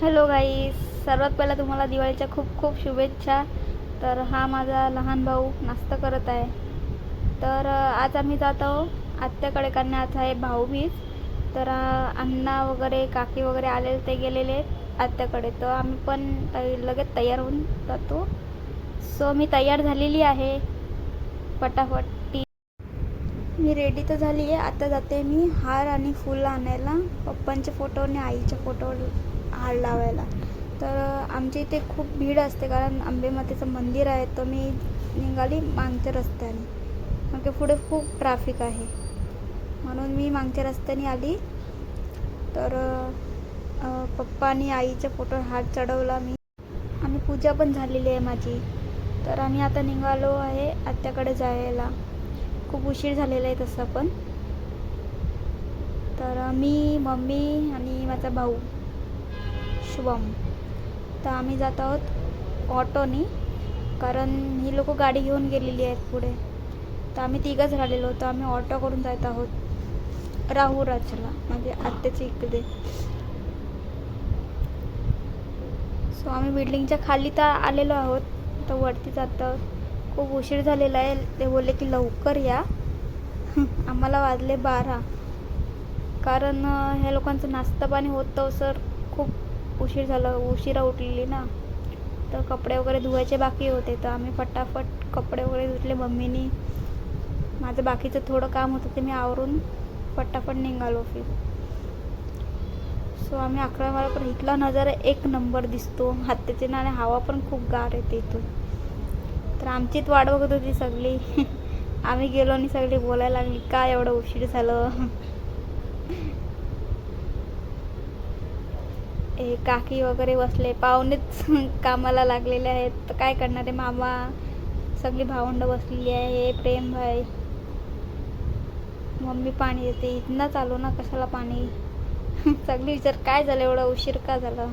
Hello गाई सर्वात पहिला तुम्हाला दिवाळीच्या खूप खूप शुभेच्छा. तर हा माझा लहान भाऊ नाश्ता करत आहे. तर आज आम्ही जात आहो आत्याकडे कारण आज आहे भाऊबीज तर अण्णा वगैरे काकी वगैरे आलेले ते गेलेले आत्याकडे तर आम्ही पण लगेच तयार होऊन जातो. सो मी तयार झालेली आहे. फटाफट ती मी रेडी तर झाली आहे आता जाते मी हार आणि फुलं आणायला. पप्पांच्या फोटो आणि आईच्या फोटोवर हार लावायला. तर आमच्या इथे खूप भीड असते कारण अंबेमातेचं मंदिर आहे तर मी निघाली मागच्या रस्त्याने. मग ते पुढे खूप ट्रॅफिक आहे. म्हणून मी मागच्या रस्त्याने आली. तर पप्पा आणि आईच्या फोटोवर हात चढवला मी. आणि पूजा पण झालेली आहे माझी. तर आम्ही आता निघालो आहे आत्याकडे जायला. खूप उशीर झालेला आहे तसं पण. तर मी मम्मी आणि माझा भाऊ. शुभम. तर आम्ही जात आहोत ऑटोनी कारण ही लोक गाडी घेऊन गेलेली आहेत पुढे. तर आम्ही तिघंच राहिलेलो होतो. आम्ही ऑटो करून जात आहोत राहू राजला म्हणजे आत्याच्या इकडे. सो आम्ही बिल्डिंगच्या खाली तर आलेलो आहोत तर वरती जातं खूप उशीर झालेला आहे. ते बोलले की लवकर या. आम्हाला वाजले बारा. कारण ह्या लोकांचं नाश्ता पाणी होतं सर. उशीर झाला उशिरा उठलेली ना तर कपडे वगैरे धुवायचे बाकी होते. तर आम्ही फटाफट कपडे वगैरे धुतले मम्मीनी. माझं बाकीचं थोडं काम होतं ते मी आवरून फटाफट निघालो फिर. सो आम्ही अकरा वाला पण इथला नजारा एक नंबर दिसतो. हत्तीचे ना आणि हवा पण खूप गार येते इथून तर आमचीच वाट बघत होती सगळी. आम्ही गेलो आणि सगळी बोलायला लागली काय एवढं उशीर झालं? हे काकी वगैरे बसले. पाहुणेच कामाला लागलेले आहेत. तर काय करणार आहे मामा? सगळी भावंड बसलेली आहे. हे प्रेम भाई. मम्मी पाणी येते इथनं चालू ना कशाला पाणी? सगळी विचार काय झालं एवढा? उशीर का झाला?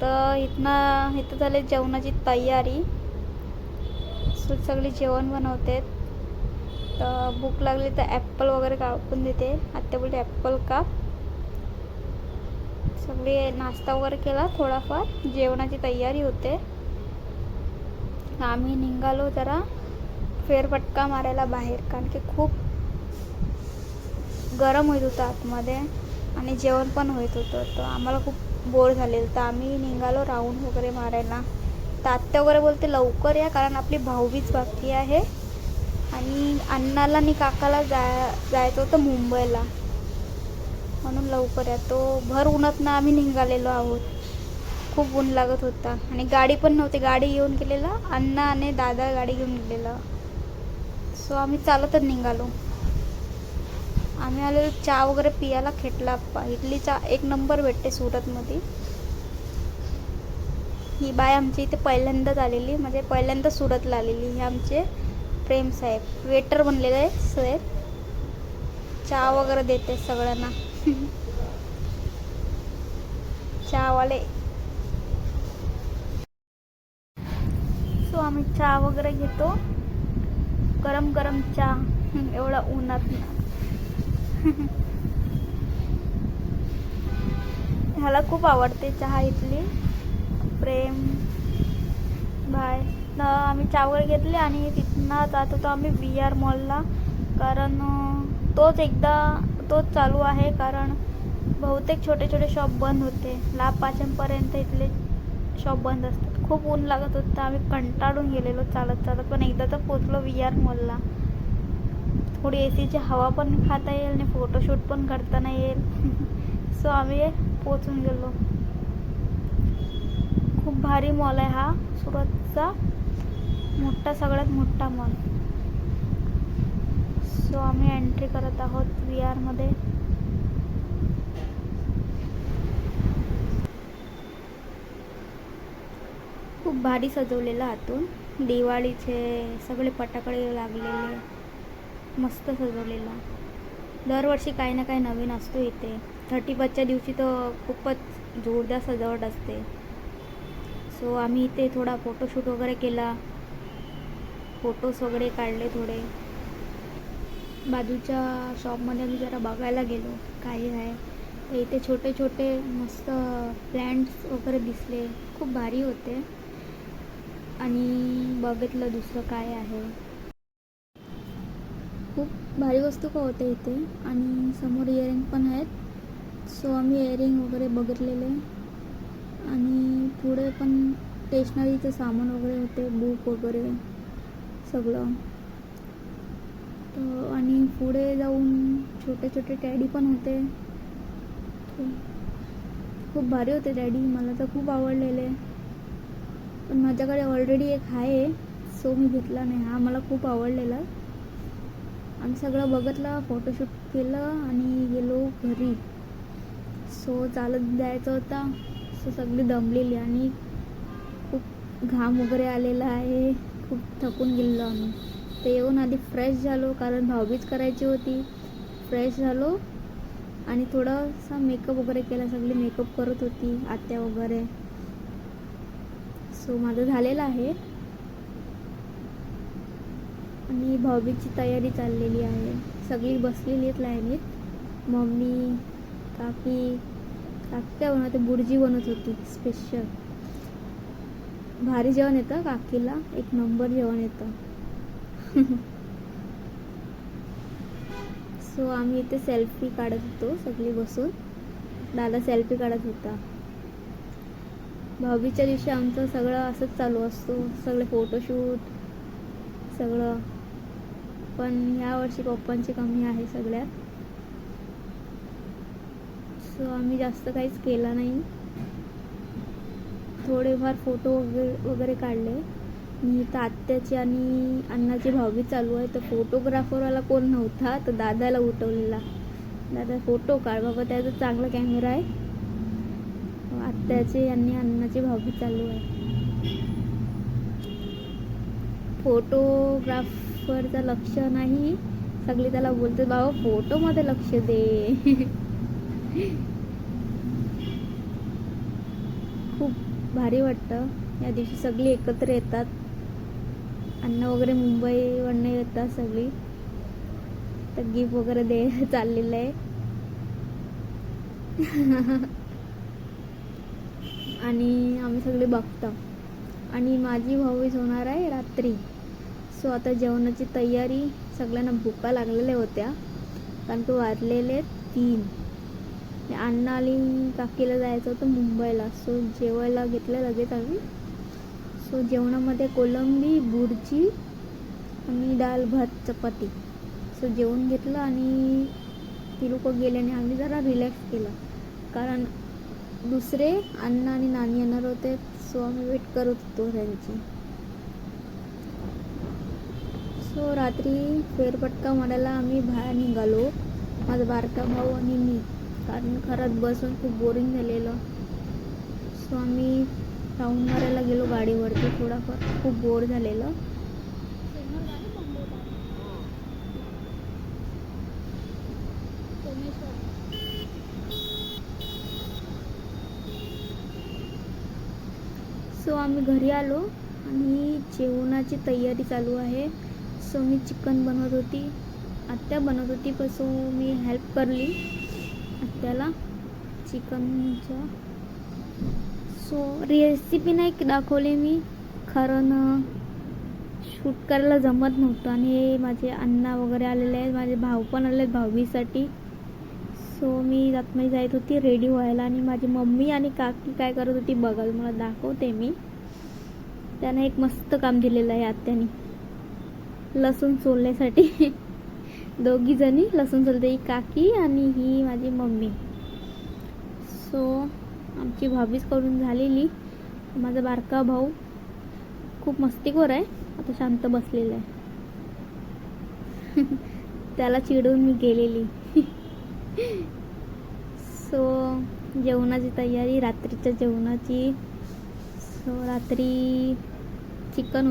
तर इथनं इथं झाले जेवणाची तयारी. सगळी जेवण बनवते. तर भूक लागली तर ॲप्पल वगैरे कापून देते. आत्या बोलते ॲप्पल काप सगळे नाश्ता वगैरे केला थोडाफार. जेवणाची तयारी होते. आम्ही निघालो जरा फेरफटका मारायला बाहेर कारण की खूप गरम होत होतं आतमध्ये आणि जेवण पण होत होतं. तर आम्हाला खूप बोर झालेलं. तर आम्ही निघालो राऊंड वगैरे मारायला. तर आत्या वगैरे बोलते लवकर या कारण आपली भाऊबीज बाकी आहे. आणि अण्णाला आणि काकाला जाय जायचं होतं मुंबईला. म्हणून लवकर या. तो भर उन्हातनं आम्ही निघालेलो आहोत. खूप ऊन लागत होता. आणि गाडी पण नव्हती. गाडी घेऊन गेलेला. अण्णा आणि दादा गाडी घेऊन गेलेला. सो आम्ही चालतच निघालो. आम्ही आलेलो चहा वगैरे पियाला खेटला अप्पा इथली चहा एक नंबर भेटते सुरतमध्ये. ही बाय आमची इथे पहिल्यांदाच आलेली. म्हणजे पहिल्यांदा सुरतला आलेली. हे आमचे प्रेम साहेब. वेटर बनलेले आहेत साहेब चहा वगैरे देते सगळ्यांना. चहावाले सो आम्ही चहा वगैरे घेतो. गरम गरम चहा. एवढा उन्हात ह्याला खूप आवडते चहा इथली. प्रेम. बाय. आम्ही चहा वगैरे घेतली आणि तिथनं जात होतो आम्ही बी आर मॉलला कारण तोच एकदा तोच चालू आहे कारण बहुतेक छोटे छोटे शॉप बंद होते. लाभ पाचनपर्यंत इथले शॉप बंद असतात. खूप ऊन लागत होतं. आम्ही कंटाळून गेलेलो चालत चालत. पण एकदा तर पोचलो व्ही आर मॉलला थोडी ए सीची हवा पण खाता येईल आणि फोटोशूट पण करताना येईल. सो आम्ही पोचून गेलो. खूप भारी मॉल आहे हा. सुरतचा मोठा सगळ्यात मोठा मॉल सो आम्ही एंट्री करत आहोत व्ही आरमध्ये खूप भारी सजवलेलं आतून. दिवाळीचे सगळे फटाकडे लागलेले. मस्त सजवलेलं. दरवर्षी काही ना काही नवीन असतो इथे. थर्टी फर्स्टच्या दिवशी तर खूपच जोरदार सजावट असते. सो आम्ही इथे थोडा फोटोशूट वगैरे केला. फोटोज वगैरे काढले थोडे. बाजूच्या शॉपमध्ये आम्ही जरा बघायला गेलो. काही आहे तर इथे छोटे छोटे मस्त प्लॅन्ट्स वगैरे दिसले. खूप भारी होते. आणि बघितलं दुसरं काय आहे. खूप भारी वस्तू का होते इथे. आणि समोर इयरिंग पण आहेत. सो आम्ही इयरिंग वगैरे बघितलेले. आणि पुढे पण स्टेशनरीचं सामान वगैरे होते. बुक वगैरे सगळं. तर आणि पुढे जाऊन छोटे छोटे टॅडी पण होते. हो. खूप भारी होते डॅडी मला तर खूप आवडलेले. पण माझ्याकडे ऑलरेडी एक आहे सो मी घेतला नाही. हा मला खूप आवडलेला. आम्ही सगळं बघितलं फोटोशूट केलं आणि गेलो घरी. सो चालत जायचं होता. सो सगळी दमलेली आणि खूप घाम वगैरे आलेला आहे. खूप थकून गेलेलो आम्ही. तर येऊन आधी फ्रेश झालो कारण भाऊबीज करायची होती. फ्रेश झालो आणि थोडासा मेकअप वगैरे केला सगळी मेकअप करत होती आत्या वगैरे. सो माझं झालेलं आहे. आणि भाऊबीजची तयारी चाललेली आहे. सगळी बसलेली आहेत लाईनीत. मम्मी काकी काकत्या बनवते बुर्जी बनवत होती स्पेशल भारी जेवण येतं काकीला. एक नंबर जेवण येतं. सो आम्ही इथे सेल्फी काढत होतो सगळी बसून. दादा सेल्फी काढत होता. भावीच्या दिवशी आमचं सगळं असंच चालू असतो. सगळे फोटोशूट सगळं. पण ह्या वर्षी पप्पांची कमी आहे सगळ्यात. सो आम्ही जास्त काहीच केलं नाही. थोडेफार फोटो वगैरे वगैरे काढले. मी तर आत्याची आणि अण्णाची भावी चालू आहे. तर फोटोग्राफरवाला कोण नव्हता तर दादाला उठवलेला. दादा फोटो काढ बाबा त्याचा चांगला कॅमेरा आहे. आत्याची आणि अण्णाची भावी चालू आहे. फोटोग्राफरचं लक्ष नाही. सगळी त्याला बोलते बाबा फोटोमध्ये लक्ष दे. खूप भारी वाटतं. या दिवशी सगळी एकत्र येतात. अन्न वगैरे मुंबईवरनं येतात सगळी. तर गिफ्ट वगैरे दे चाललेलं आहे. आणि आम्ही सगळे बघतो. आणि माझी भाऊबीज होणार आहे रात्री. सो आता जेवणाची तयारी सगळ्यांना भुका लागलेल्या होत्या. कारण तू वाजलेले तीन. अण्णा आणि काकीला जायचं होतं मुंबईला. सो जेवायला घेतलं लगेच आम्ही. सो जेवणामध्ये कोलंबी बुर्जी आणि डाल भात चपाती. सो जेवण घेतलं आणि ती लोक गेल्याने आम्ही जरा रिलॅक्स केला. कारण दुसरे अण्णा आणि नानी येणार होते सो आम्ही वेट करत होतो त्यांची. सो रात्री फेरपटका मारायला आम्ही बाहेर निघालो. माझा बारका भाऊ आणि मी. कारण खरंच बसून खूप बोरिंग झालेलं. सो आम्ही राऊंड मारायला गेलो गाडीवरती थोडाफार खूप बोर झालेलं. सो आम्ही घरी आलो आणि जेवणाची तयारी चालू आहे. सो मी चिकन बनवत होती आत्या बनवत होती पण सो मी हेल्प करली आत्याला. चिकनचं सो रेसिपी नाही दाखवली मी कारण शूट करायला जमत नव्हतं आणि माझे अण्णा वगैरे आलेले आहेत माझे भाऊ पण आले आहेत भाऊबीसाठी सो मी जातमध्ये जायत होती रेडी व्हायला आणि माझी मम्मी आणि काकी काय करत होती बघा मला दाखवते मी. त्यानं एक मस्त काम दिलेलं आहे आत्याने. लसूण सोलण्यासाठी. दोघी जणी लसूण सोलते ही काकी आणि ही माझी मम्मी. सो आमची भाभीच करून झालेली. माझा बारका भाऊ खूप मस्तीखोर आहे. आता शांत बसलेला आहे. त्याला चिडून मी गेलेली. सो जेवणाची तयारी रात्रीच्या जेवणाची. सो रात्री चिकन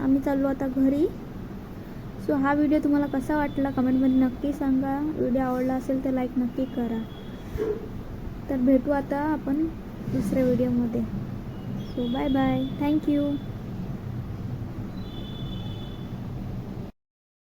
आम्ही चाललो आता घरी. सो हा व्हिडिओ तुम्हाला कसा वाटला कमेंटमध्ये नक्की सांगा. व्हिडिओ आवडला असेल तर लाईक नक्की करा. तर भेटू आता आपण दुसऱ्या व्हिडिओमध्ये. So bye bye thank you